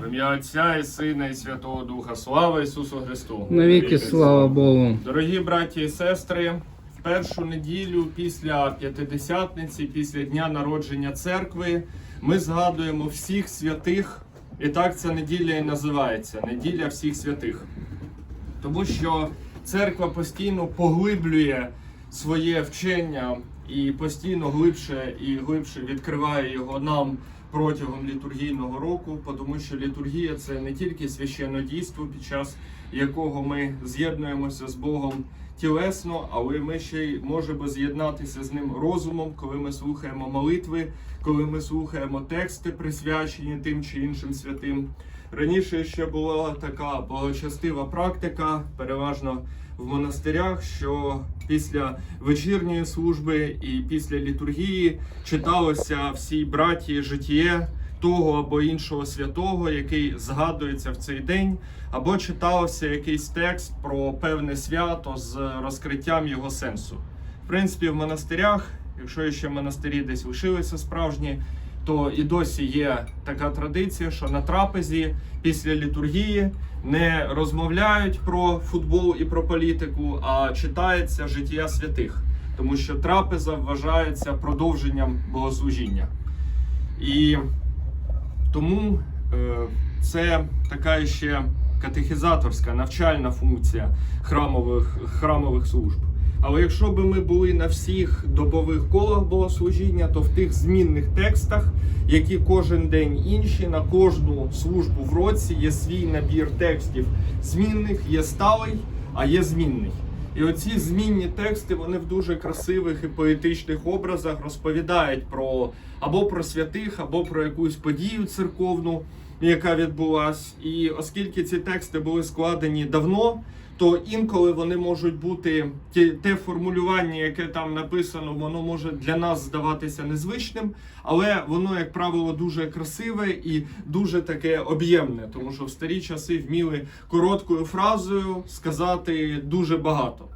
В ім'я Отця і Сина і Святого Духа. Слава Ісусу Христу! Навіки слава Богу. Дорогі браті і сестри, в першу неділю після П'ятидесятниці, після дня народження церкви, ми згадуємо всіх святих, і так ця неділя і називається неділя всіх святих. Тому що церква постійно поглиблює своє вчення і постійно глибше і глибше відкриває його нам протягом літургійного року, тому що літургія це не тільки священне дійство, під час якого ми з'єднуємося з Богом тілесно, але ми ще й можемо з'єднатися з ним розумом, коли ми слухаємо молитви, коли ми слухаємо тексти, присвячені тим чи іншим святим. Раніше ще була така благочестива практика, переважно в монастирях, що після вечірньої служби і після літургії читалося всій браті житіє того або іншого святого, який згадується в цей день, або читався якийсь текст про певне свято з розкриттям його сенсу. В принципі, в монастирях, якщо ще монастирі десь лишилися справжні, то і досі є така традиція, що на трапезі після літургії не розмовляють про футбол і про політику, а читається життя святих, тому що трапеза вважається продовженням богослужіння. І тому е, це така ще катехізаторська навчальна функція храмових, храмових служб. Але якщо б ми були на всіх добових колах богослужіння, то в тих змінних текстах, які кожен день інші, на кожну службу в році є свій набір текстів змінних, є сталий, а є змінний. І оці змінні тексти вони в дуже красивих і поетичних образах розповідають про або про святих, або про якусь подію церковну, яка відбулась. І оскільки ці тексти були складені давно, то інколи вони можуть бути ті, те формулювання, яке там написано, воно може для нас здаватися незвичним, але воно, як правило, дуже красиве і дуже таке об'ємне, тому що в старі часи вміли короткою фразою сказати дуже багато.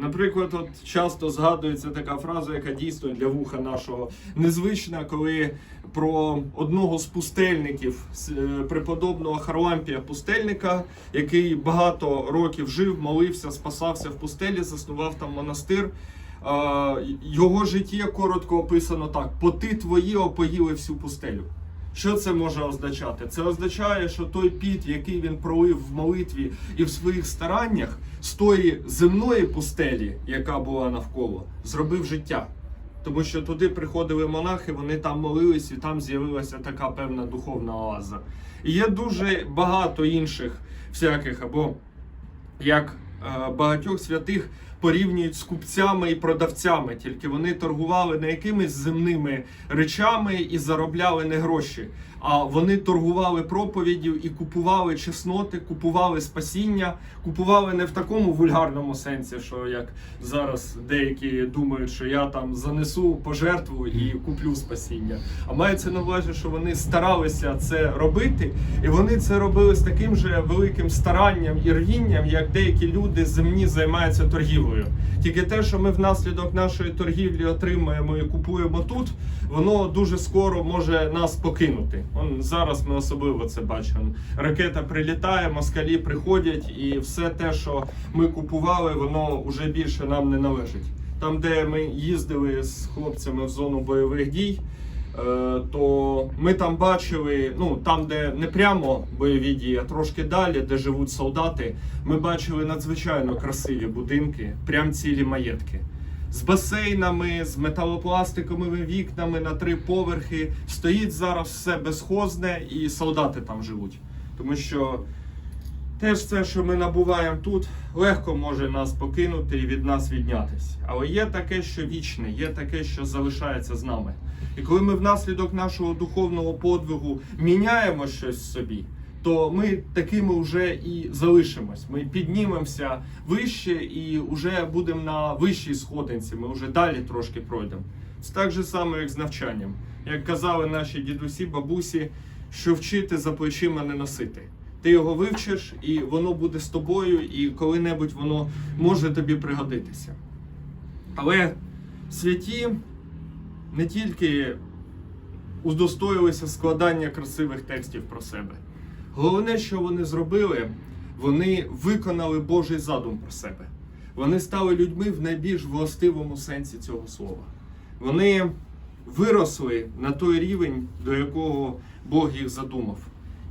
Наприклад, от часто згадується така фраза, яка дійсно для вуха нашого незвична, коли про одного з пустельників, е, преподобного Харлампія пустельника, який багато років жив, молився, спасався в пустелі, заснував там монастир. Його життя коротко описано так: поти твої опоїли всю пустелю. Що це може означати? Це означає, що той піт, який він пролив в молитві і в своїх стараннях, з тої земної пустелі, яка була навколо, зробив життя. Тому що туди приходили монахи, вони там молились, і там з'явилася така певна духовна оаза. І є дуже багато інших всяких, або як е, багатьох святих порівнюють з купцями і продавцями, тільки вони торгували не якимись земними речами і заробляли не гроші, а вони торгували проповіддю і купували чесноти, купували спасіння, купували не в такому вульгарному сенсі, що як зараз деякі думають, що я там занесу пожертву і куплю спасіння. А мається на увазі, що вони старалися це робити, і вони це робили з таким же великим старанням і рвінням, як деякі люди земні займаються торгівлею. Тільки те, що ми внаслідок нашої торгівлі отримуємо і купуємо тут, воно дуже скоро може нас покинути. Он зараз ми особливо це бачимо. Ракета прилітає, москалі приходять, і все те, що ми купували, воно вже більше нам не належить. Там, де ми їздили з хлопцями в зону бойових дій. Е, То ми там бачили, ну там, де не прямо бойові дії, а трошки далі, де живуть солдати, ми бачили надзвичайно красиві будинки, прям цілі маєтки. З басейнами, з металопластиковими вікнами на три поверхи. Стоїть зараз все безхозне, і солдати там живуть. Тому що Теж це, що ми набуваємо тут, легко може нас покинути і від нас віднятись. Але є таке, що вічне, є таке, що залишається з нами. І коли ми внаслідок нашого духовного подвигу міняємо щось собі, то ми такими вже і залишимось. Ми піднімемося вище і вже будемо на вищій сходинці. Ми вже далі трошки пройдемо. Це так же само, як з навчанням. Як казали наші дідусі, бабусі, що вчити за плечима не носити. Ти його вивчиш, і воно буде з тобою, і коли-небудь воно може тобі пригодитися. Але святі не тільки удостоїлися складання красивих текстів про себе. Головне, що вони зробили, вони виконали Божий задум про себе. Вони стали людьми в найбільш властивому сенсі цього слова. Вони виросли на той рівень, до якого Бог їх задумав.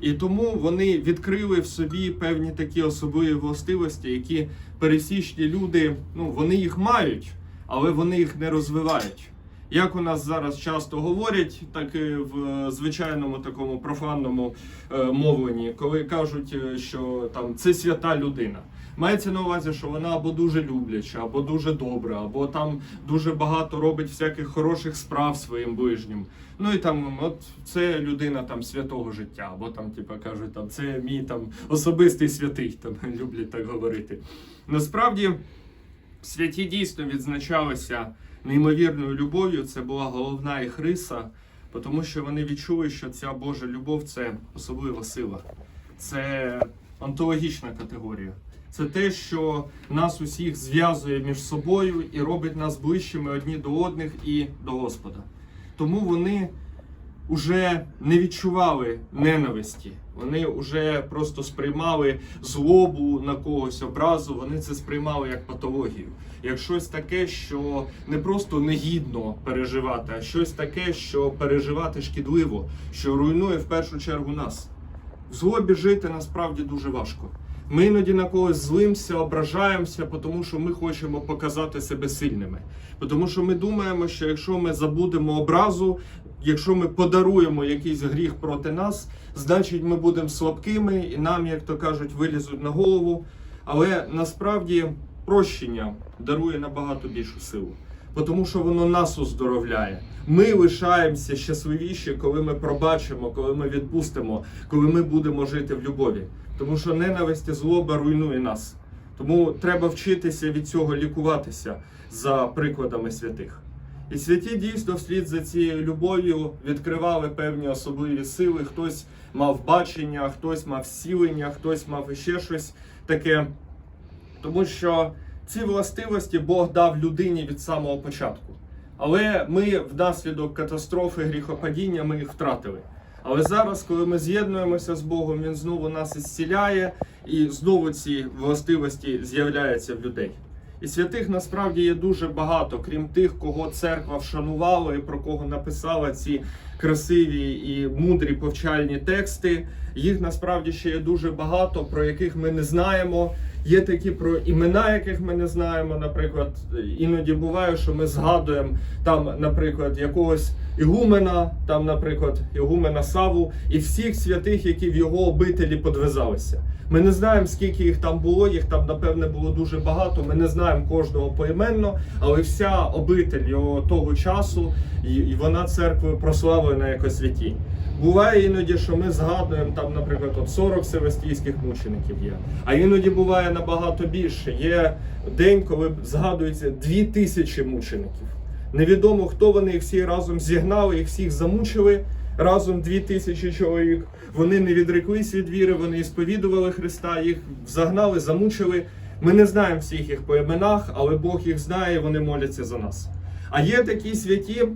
І тому вони відкрили в собі певні такі особливі властивості, які пересічні люди, ну вони їх мають, але вони їх не розвивають. Як у нас зараз часто говорять, так і в е, звичайному такому профанному е, мовленні, коли кажуть, е, що там це свята людина. Мається на увазі, що вона або дуже любляча, або дуже добра, або там дуже багато робить всяких хороших справ своїм ближнім. Ну і там, от це людина там святого життя, або там, типа кажуть, там це мій там особистий святий, там люблять так говорити. Насправді, святі дійсно відзначалися неймовірною любов'ю. Це була головна їх риса, тому що вони відчули, що ця Божа любов це особлива сила, це онтологічна категорія. Це те, що нас усіх зв'язує між собою і робить нас ближчими одні до одних і до Господа. Тому вони вже не відчували ненависті. Вони вже просто сприймали злобу на когось, образу. Вони це сприймали як патологію, як щось таке, що не просто негідно переживати, а щось таке, що переживати шкідливо, що руйнує в першу чергу нас. В злобі жити насправді дуже важко. Ми іноді на когось злимося, ображаємося, тому що ми хочемо показати себе сильними. Тому що ми думаємо, що якщо ми забудемо образу, якщо ми подаруємо якийсь гріх проти нас, значить ми будемо слабкими і нам, як то кажуть, вилізуть на голову. Але насправді прощення дарує набагато більшу силу. Тому що воно нас оздоровляє. Ми лишаємося щасливіші, коли ми пробачимо, коли ми відпустимо, коли ми будемо жити в любові. Тому що ненависть і злоба руйнує нас. Тому треба вчитися від цього лікуватися за прикладами святих. І святі дійсно вслід за цією любов'ю відкривали певні особливі сили. Хтось мав бачення, хтось мав сілення, хтось мав іще щось таке. Тому що ці властивості Бог дав людині від самого початку. Але ми внаслідок катастрофи гріхопадіння ми їх втратили. Але зараз, коли ми з'єднуємося з Богом, Він знову нас ісціляє, і знову ці властивості з'являються в людей. І святих насправді є дуже багато, крім тих, кого церква вшанувала і про кого написала ці красиві і мудрі повчальні тексти. Їх насправді ще є дуже багато, про яких ми не знаємо. Є такі про імена, яких ми не знаємо. Наприклад, іноді буває, що ми згадуємо там, наприклад, якогось ігумена, там, наприклад, ігумена Саву, і всіх святих, які в його обителі подвизалися. Ми не знаємо, скільки їх там було, їх там, напевне, було дуже багато. Ми не знаємо кожного поіменно, але вся обитель його того часу, і, вона церквою прославлена як святі. Буває іноді, що ми згадуємо там, наприклад, от 40 севастійських мучеників є. А іноді буває набагато більше. Є день, коли згадується 2000 мучеників. Невідомо, хто вони всі разом зігнали, їх всіх замучили. Разом 2000 чоловік. Вони не відреклись від віри, вони сповідували Христа, їх загнали, замучили. Ми не знаємо всіх їх по іменах, але Бог їх знає, вони моляться за нас. А є такі святі,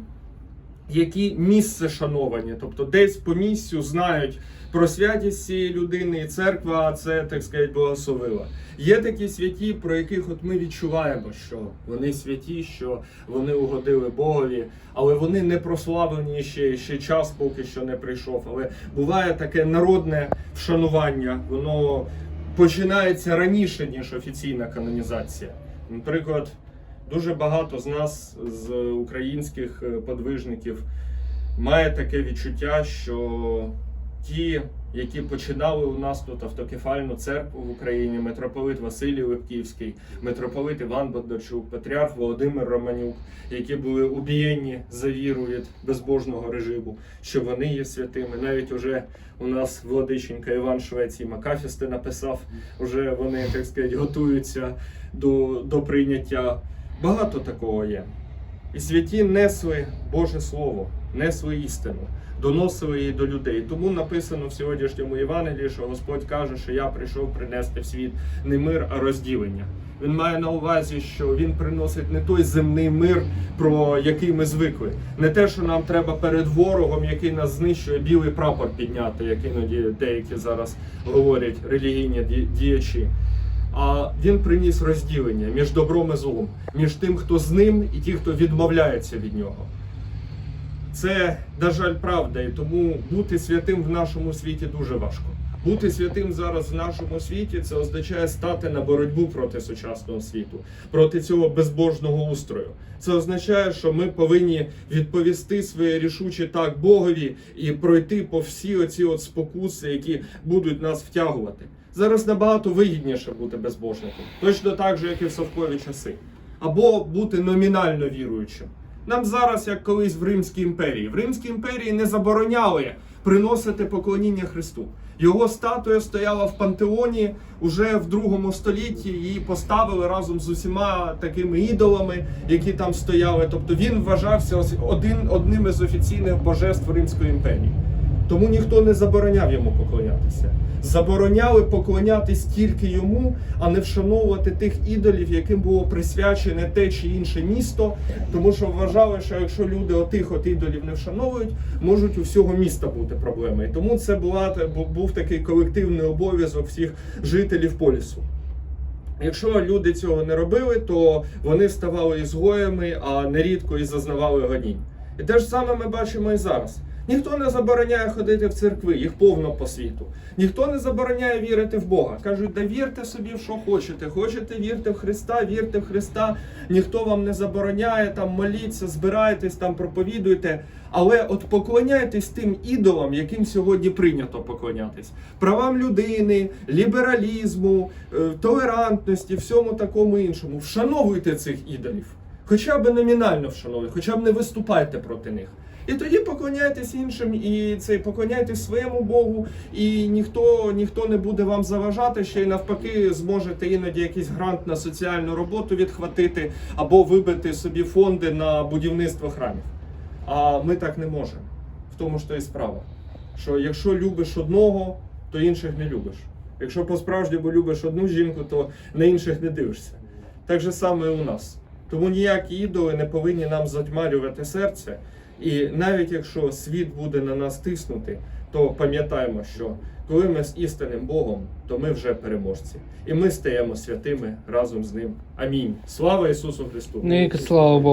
які місце шановані, тобто десь по місцю знають про святість цієї людини, і церква це, так сказати, благословила. Є такі святі, про яких от ми відчуваємо, що вони святі, що вони угодили Богові, але вони не прославлені ще, ще час поки що не прийшов. Але буває таке народне вшанування, воно починається раніше, ніж офіційна канонізація. Наприклад, Дуже багато з нас, з українських е, подвижників, має таке відчуття, що ті, які починали у нас тут автокефальну церкву в Україні, митрополит Василій Липківський, митрополит Іван Бондарчук, патріарх Володимир Романюк, які були убієнні за віру від безбожного режиму, що вони є святими. Навіть уже у нас владиченька Іван Швецій Макафісти написав, вже вони, так сказати, готуються до, до прийняття. Багато такого є. І святі несли Боже Слово, несли істину. доносили її до людей. Тому написано в сьогоднішньому Євангелії, що Господь каже, що я прийшов принести в світ не мир, а розділення. Він має на увазі, що він приносить не той земний мир, про який ми звикли, не те, що нам треба перед ворогом, який нас знищує, білий прапор підняти, як іноді деякі зараз говорять релігійні ді- діячі. А він приніс розділення між добром і злом, між тим, хто з ним, і ті, хто відмовляється від нього. Це, на жаль, правда, і тому бути святим в нашому світі дуже важко. Бути святим зараз в нашому світі це означає стати на боротьбу проти сучасного світу, проти цього безбожного устрою. Це означає, що ми повинні відповісти своє рішуче так Богові і пройти по всі оці от спокуси, які будуть нас втягувати. Зараз набагато вигідніше бути безбожником, точно так же, як і в совкові часи, або бути номінально віруючим. Нам зараз, як колись в Римській імперії, в Римській імперії не забороняли приносити поклоніння Христу. Його статуя стояла в пантеоні уже в другому столітті. Її поставили разом з усіма такими ідолами, які там стояли. Тобто він вважався один одним із офіційних божеств Римської імперії. Тому ніхто не забороняв йому поклонятися. Забороняли поклонятись тільки йому, а не вшановувати тих ідолів, яким було присвячене те чи інше місто, тому що вважали, що якщо люди отих от ідолів не вшановують, можуть у всього міста бути проблеми. І тому це була був такий колективний обов'язок всіх жителів полісу. Якщо люди цього не робили, то вони ставали ізгоями, а нерідко і зазнавали гонінь. І те ж саме ми бачимо і зараз. Ніхто не забороняє ходити в церкви, їх повно по світу. Ніхто не забороняє вірити в Бога. Кажуть, да вірте собі в що хочете. Хочете вірте в Христа, вірте в Христа. Ніхто вам не забороняє там моліться, збирайтесь, там проповідуйте. Але от поклоняйтесь тим ідолам, яким сьогодні прийнято поклонятись. Правам людини, лібералізму, е, толерантності, всьому такому іншому. Вшановуйте цих ідолів. Хоча б номінально вшановуйте, хоча б не виступайте проти них. І тоді поклоняйтесь іншим, і це поклоняйтесь своєму Богу, і ніхто ніхто не буде вам заважати. Ще й навпаки, зможете іноді якийсь грант на соціальну роботу відхватити або вибити собі фонди на будівництво храмів. А ми так не можемо. В тому ж то і справа. Що якщо любиш одного, то інших не любиш. Якщо по-справжньому любиш одну жінку, то на інших не дивишся. Так же саме і у нас. Тому ніякі ідоли не повинні нам затьмарювати серце. І навіть якщо світ буде на нас тиснути, то пам'ятаємо, що коли ми з істинним Богом, то ми вже переможці. І ми стаємо святими разом з ним. Амінь. Слава Ісусу Христу! Ну слава Богу.